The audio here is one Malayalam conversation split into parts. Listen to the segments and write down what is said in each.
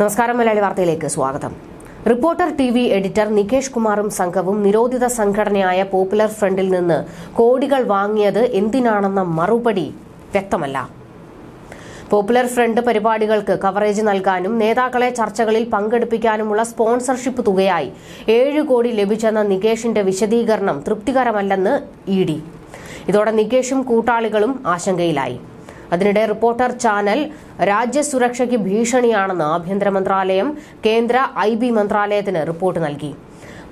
നമസ്കാരം മലയാളി വാർത്തയിലേക്ക് സ്വാഗതം. Reporter T V editor Nikesh കുമാറും സംഘവും നിരോധിത സംഘടനയായ പോപ്പുലർ ഫ്രണ്ടിൽ നിന്ന് കോടികൾ വാങ്ങിയത് എന്തിനാണെന്ന മറുപടി വ്യക്തമല്ല. പോപ്പുലർ ഫ്രണ്ട് പരിപാടികൾക്ക് കവറേജ് നൽകാനും നേതാക്കളെ ചർച്ചകളിൽ പങ്കെടുപ്പിക്കാനുമുള്ള സ്പോൺസർഷിപ്പ് തുകയായി ഏഴ് കോടി ലഭിച്ചെന്ന നികേഷിന്റെ വിശദീകരണം തൃപ്തികരമല്ലെന്ന് ഇ ഡി. ഇതോടെ നികേഷും കൂട്ടാളികളും ആശങ്കയിലായി. അതിനിടെ റിപ്പോർട്ടർ ചാനൽ രാജ്യസുരക്ഷയ്ക്ക് ഭീഷണിയാണെന്ന് ആഭ്യന്തര മന്ത്രാലയം കേന്ദ്ര ഐ ബി മന്ത്രാലയത്തിന് റിപ്പോർട്ട് നൽകി.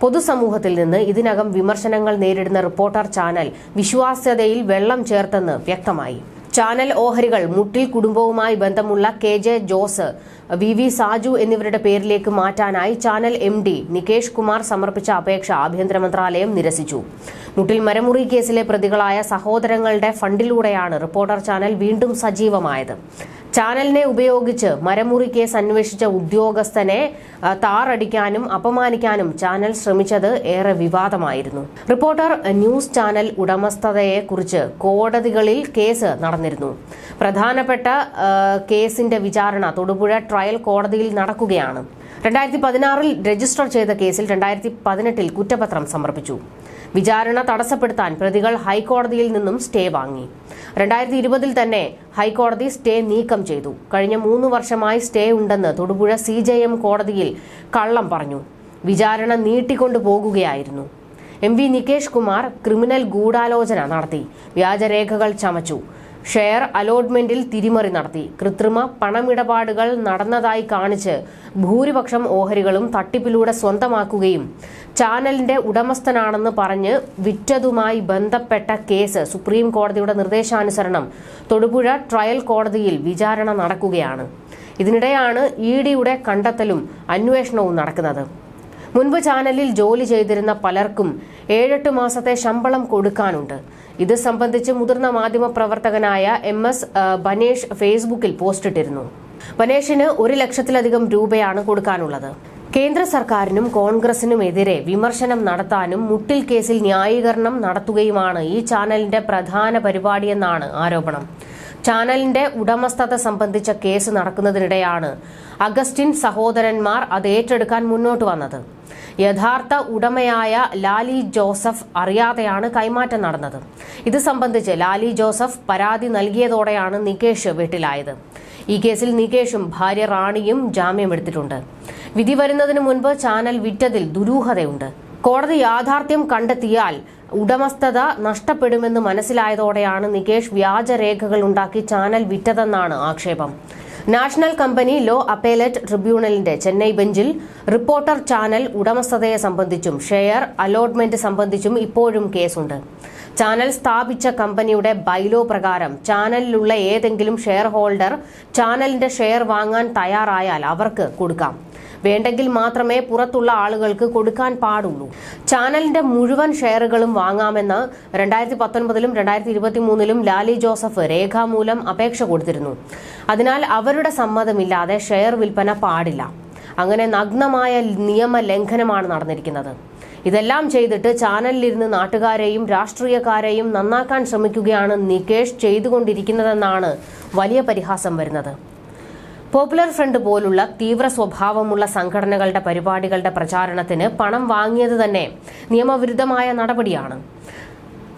പൊതുസമൂഹത്തിൽ നിന്ന് ഇതിനകം വിമർശനങ്ങൾ നേരിടുന്ന റിപ്പോർട്ടർ ചാനൽ വിശ്വാസ്യതയിൽ വെള്ളം ചേർത്തെന്ന് വ്യക്തമായി. ചാനൽ ഓഹരികൾ മുട്ടിൽ കുടുംബവുമായി ബന്ധമുള്ള K J Jose V V Saju എന്നിവരുടെ പേരിലേക്ക് മാറ്റാനായി channel M D Nikesh Kumar സമർപ്പിച്ച അപേക്ഷ ആഭ്യന്തര മന്ത്രാലയം നിരസിച്ചു. മുട്ടിൽ മരമുറി കേസിലെ പ്രതികളായ സഹോദരങ്ങളുടെ ഫണ്ടിലൂടെയാണ് റിപ്പോർട്ടർ ചാനൽ വീണ്ടും സജീവമായത്. ചാനലിനെ ഉപയോഗിച്ച് മരമുറി കേസ് അന്വേഷിച്ച ഉദ്യോഗസ്ഥനെ താറടിക്കാനും അപമാനിക്കാനും ചാനൽ ശ്രമിച്ചത് ഏറെ വിവാദമായിരുന്നു. റിപ്പോർട്ടർ ന്യൂസ് ചാനൽ ഉടമസ്ഥതയെക്കുറിച്ച് കോടതികളിൽ കേസ് നടന്നിരുന്നു. പ്രധാനപ്പെട്ട കേസിന്റെ വിചാരണ തൊടുപുഴ ട്രയൽ കോടതിയിൽ നടക്കുകയാണ്. രണ്ടായിരത്തി പതിനാറിൽ രജിസ്റ്റർ ചെയ്ത കേസിൽ രണ്ടായിരത്തി പതിനെട്ടിൽ കുറ്റപത്രം സമർപ്പിച്ചു. വിചാരണ തടസ്സപ്പെടുത്താൻ പ്രതികൾ ഹൈക്കോടതിയിൽ നിന്നും സ്റ്റേ വാങ്ങി. രണ്ടായിരത്തി ഇരുപതിൽ തന്നെ ഹൈക്കോടതി സ്റ്റേ നീക്കം ചെയ്തു. കഴിഞ്ഞ മൂന്ന് വർഷമായി സ്റ്റേ ഉണ്ടെന്ന് തൊടുപുഴ സി കോടതിയിൽ കള്ളം പറഞ്ഞു. വിചാരണ നീട്ടിക്കൊണ്ടു പോകുകയായിരുന്നു. M V Nikesh Kumar criminal ഗൂഢാലോചന നടത്തി. വ്യാജരേഖകൾ ചമച്ചു. ഷെയർ അലോട്ട്മെന്റിൽ തിരിമറി നടത്തി. കൃത്രിമ പണമിടപാടുകൾ നടന്നതായി കാണിച്ച് ഭൂരിപക്ഷം ഓഹരികളും തട്ടിപ്പിലൂടെ സ്വന്തമാക്കുകയും ചാനലിന്റെ ഉടമസ്ഥനാണെന്ന് പറഞ്ഞ് വിറ്റതുമായി ബന്ധപ്പെട്ട കേസ് സുപ്രീം കോടതിയുടെ നിർദ്ദേശാനുസരണം തൊടുപുഴ ട്രയൽ കോടതിയിൽ വിചാരണ നടക്കുകയാണ്. ഇതിനിടെയാണ് ഇ ഡിയുടെ കണ്ടെത്തലും അന്വേഷണവും നടക്കുന്നത്. മുൻപ് ചാനലിൽ ജോലി ചെയ്തിരുന്ന പലർക്കും ഏഴെട്ട് മാസത്തെ ശമ്പളം കൊടുക്കാനുണ്ട്. ഇത് സംബന്ധിച്ച് മുതിർന്ന മാധ്യമ പ്രവർത്തകനായ എം എസ് ബനേഷ് ഫേസ്ബുക്കിൽ പോസ്റ്റിട്ടിരുന്നു. ബനേഷിന് ഒരു ലക്ഷത്തിലധികം രൂപയാണ് കൊടുക്കാനുള്ളത്. കേന്ദ്ര സർക്കാരിനും കോൺഗ്രസിനുമെതിരെ വിമർശനം നടത്താനും മുട്ടിൽ കേസിൽ ന്യായീകരണം നടത്തുകയുമാണ് ഈ ചാനലിന്റെ പ്രധാന പരിപാടിയെന്നാണ് ആരോപണം. ചാനലിന്റെ ഉടമസ്ഥത സംബന്ധിച്ച കേസ് നടക്കുന്നതിനിടെയാണ് അഗസ്റ്റിൻ സഹോദരന്മാർ അത് ഏറ്റെടുക്കാൻ മുന്നോട്ട് വന്നത്. യഥാർത്ഥ ഉടമയായ ലാലി ജോസഫ് അറിയാതെയാണ് കൈമാറ്റം നടന്നത്. ഇത് സംബന്ധിച്ച് ലാലി ജോസഫ് പരാതി നൽകിയതോടെയാണ് നികേഷ് വീട്ടിലായത്. ഈ കേസിൽ നികേഷും ഭാര്യ റാണിയും ജാമ്യമെടുത്തിട്ടുണ്ട് വിധി വരുന്നതിന് മുൻപ് ചാനൽ വിറ്റതിൽ ദുരൂഹതയുണ്ട്. കോടതി യാഥാർത്ഥ്യം കണ്ടെത്തിയാൽ ഉടമസ്ഥത നഷ്ടപ്പെടുമെന്ന് മനസ്സിലായതോടെയാണ് നികേഷ് വ്യാജരേഖകൾ ഉണ്ടാക്കി ചാനൽ വിറ്റതെന്നാണ് ആക്ഷേപം. നാഷണൽ കമ്പനി ലോ അപ്പേലറ്റ് ട്രിബ്യൂണലിന്റെ ചെന്നൈ ബെഞ്ചിൽ റിപ്പോർട്ടർ ചാനൽ ഉടമസ്ഥതയെ സംബന്ധിച്ചും ഷെയർ അലോട്ട്മെന്റ് സംബന്ധിച്ചും ഇപ്പോഴും കേസുണ്ട്. ചാനൽ സ്ഥാപിച്ച കമ്പനിയുടെ ബൈലോ പ്രകാരം ചാനലിലുള്ള ഏതെങ്കിലും ഷെയർ ഹോൾഡർ ചാനലിന്റെ ഷെയർ വാങ്ങാൻ തയ്യാറായാൽ അവർക്ക് കൊടുക്കാം. വേണ്ടെങ്കിൽ മാത്രമേ പുറത്തുള്ള ആളുകൾക്ക് കൊടുക്കാൻ പാടുള്ളൂ. ചാനലിന്റെ മുഴുവൻ ഷെയറുകളും വാങ്ങാമെന്ന് രണ്ടായിരത്തി പത്തൊൻപതിലും രണ്ടായിരത്തി ഇരുപത്തിമൂന്നിലും ലാലി ജോസഫ് രേഖാമൂലം അപേക്ഷ കൊടുത്തിരുന്നു. അതിനാൽ അവരുടെ സമ്മതമില്ലാതെ ഷെയർ വിൽപ്പന പാടില്ല. അങ്ങനെ നഗ്നമായ നിയമ ലംഘനമാണ് നടന്നിരിക്കുന്നത്. ഇതെല്ലാം ചെയ്തിട്ട് ചാനലിലിരുന്ന് നാട്ടുകാരെയും രാഷ്ട്രീയക്കാരെയും നന്നാക്കാൻ ശ്രമിക്കുകയാണ് നികേഷ് ചെയ്തുകൊണ്ടിരിക്കുന്നതെന്നാണ് വലിയ പരിഹാസം വരുന്നത്. പോപ്പുലർ ഫ്രണ്ട് പോലുള്ള തീവ്ര സ്വഭാവമുള്ള സംഘടനകളുടെ പരിപാടികളുടെ പ്രചാരണത്തിന് പണം വാങ്ങിയത് തന്നെ നിയമവിരുദ്ധമായ നടപടിയാണ്.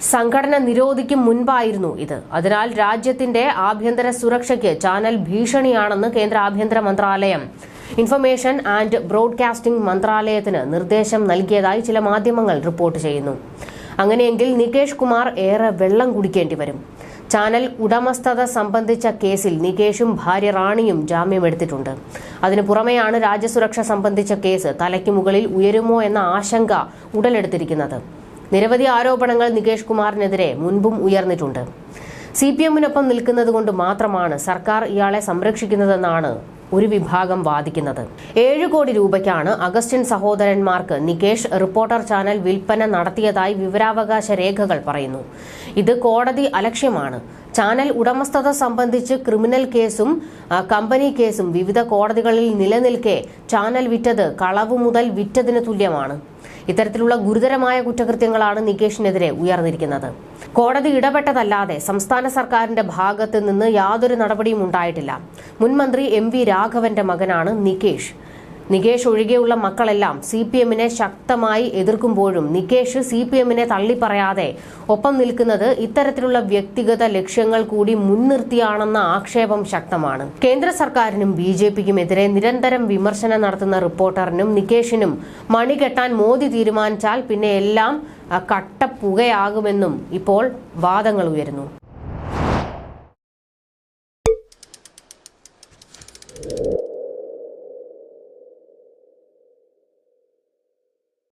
സംഘടന നിരോധിക്കും മുൻപായിരുന്നു ഇത്. അതിനാൽ രാജ്യത്തിന്റെ ആഭ്യന്തര സുരക്ഷയ്ക്ക് ചാനൽ ഭീഷണിയാണെന്ന് കേന്ദ്ര ആഭ്യന്തര മന്ത്രാലയം. ഇൻഫർമേഷൻ ആൻഡ് ബ്രോഡ്കാസ്റ്റിംഗ് മന്ത്രാലയത്തിന് നിർദ്ദേശം നൽകിയതായി ചില മാധ്യമങ്ങൾ റിപ്പോർട്ട് ചെയ്യുന്നു. അങ്ങനെയെങ്കിൽ നികേഷ് കുമാർ ഏറെ വെള്ളം കുടിക്കേണ്ടി വരും. ചാനൽ ഉടമസ്ഥത സംബന്ധിച്ച കേസിൽ നികേഷും ഭാര്യ റാണിയും ജാമ്യമെടുത്തിട്ടുണ്ട് അതിനു പുറമെയാണ് രാജ്യസുരക്ഷ സംബന്ധിച്ച കേസ് തലയ്ക്ക് മുകളിൽ ഉയരുമോ എന്ന ആശങ്ക ഉടലെടുത്തിരിക്കുന്നത്. നിരവധി ആരോപണങ്ങൾ നികേഷ് കുമാറിനെതിരെ മുൻപും ഉയർന്നിട്ടുണ്ട്. സി പി എമ്മിനൊപ്പം നിൽക്കുന്നത് കൊണ്ട് മാത്രമാണ് സർക്കാർ ഇയാളെ സംരക്ഷിക്കുന്നതെന്നാണ് ഒരു വിഭാഗം വാദിക്കുന്നത്. ഏഴ് കോടി രൂപയ്ക്കാണ് അഗസ്റ്റിൻ സഹോദരന്മാർക്ക് നികേഷ് റിപ്പോർട്ടർ ചാനൽ വിൽപ്പന നടത്തിയതായി വിവരാവകാശ രേഖകൾ പറയുന്നു. ഇത് കോടതി അലക്ഷ്യമാണ്. ചാനൽ ഉടമസ്ഥത സംബന്ധിച്ച് ക്രിമിനൽ കേസും കമ്പനി കേസും വിവിധ കോടതികളിൽ നിലനിൽക്കെ ചാനൽ വിറ്റത് കളവ് മുതൽ വിറ്റതിന് തുല്യമാണ്. ഇത്തരത്തിലുള്ള ഗുരുതരമായ കുറ്റകൃത്യങ്ങളാണ് നികേഷിനെതിരെ ഉയർന്നിരിക്കുന്നത്. കോടതി ഇടപെട്ടതല്ലാതെ സംസ്ഥാന സർക്കാരിന്റെ ഭാഗത്ത് നിന്ന് യാതൊരു നടപടിയും ഉണ്ടായിട്ടില്ല. മുൻ മന്ത്രി എം വി രാഘവന്റെ മകനാണ് നികേഷ്. നികേഷ് ഒഴികെയുള്ള മക്കളെല്ലാം സി പി എമ്മിനെ ശക്തമായി എതിർക്കുമ്പോഴും നികേഷ് സി പി എമ്മിനെ തള്ളിപ്പറയാതെ ഒപ്പം നിൽക്കുന്നത് ഇത്തരത്തിലുള്ള വ്യക്തിഗത ലക്ഷ്യങ്ങൾ കൂടി മുൻനിർത്തിയാണെന്ന ആക്ഷേപം ശക്തമാണ്. കേന്ദ്ര സർക്കാരിനും ബി ജെ പിക്കും എതിരെ നിരന്തരം വിമർശനം നടത്തുന്ന റിപ്പോർട്ടറിനും നികേഷിനും മണി കെട്ടാൻ മോദി തീരുമാനിച്ചാൽ പിന്നെ എല്ലാം കട്ടപ്പുകയാകുമെന്നും ഇപ്പോൾ വാദങ്ങൾ ഉയരുന്നു.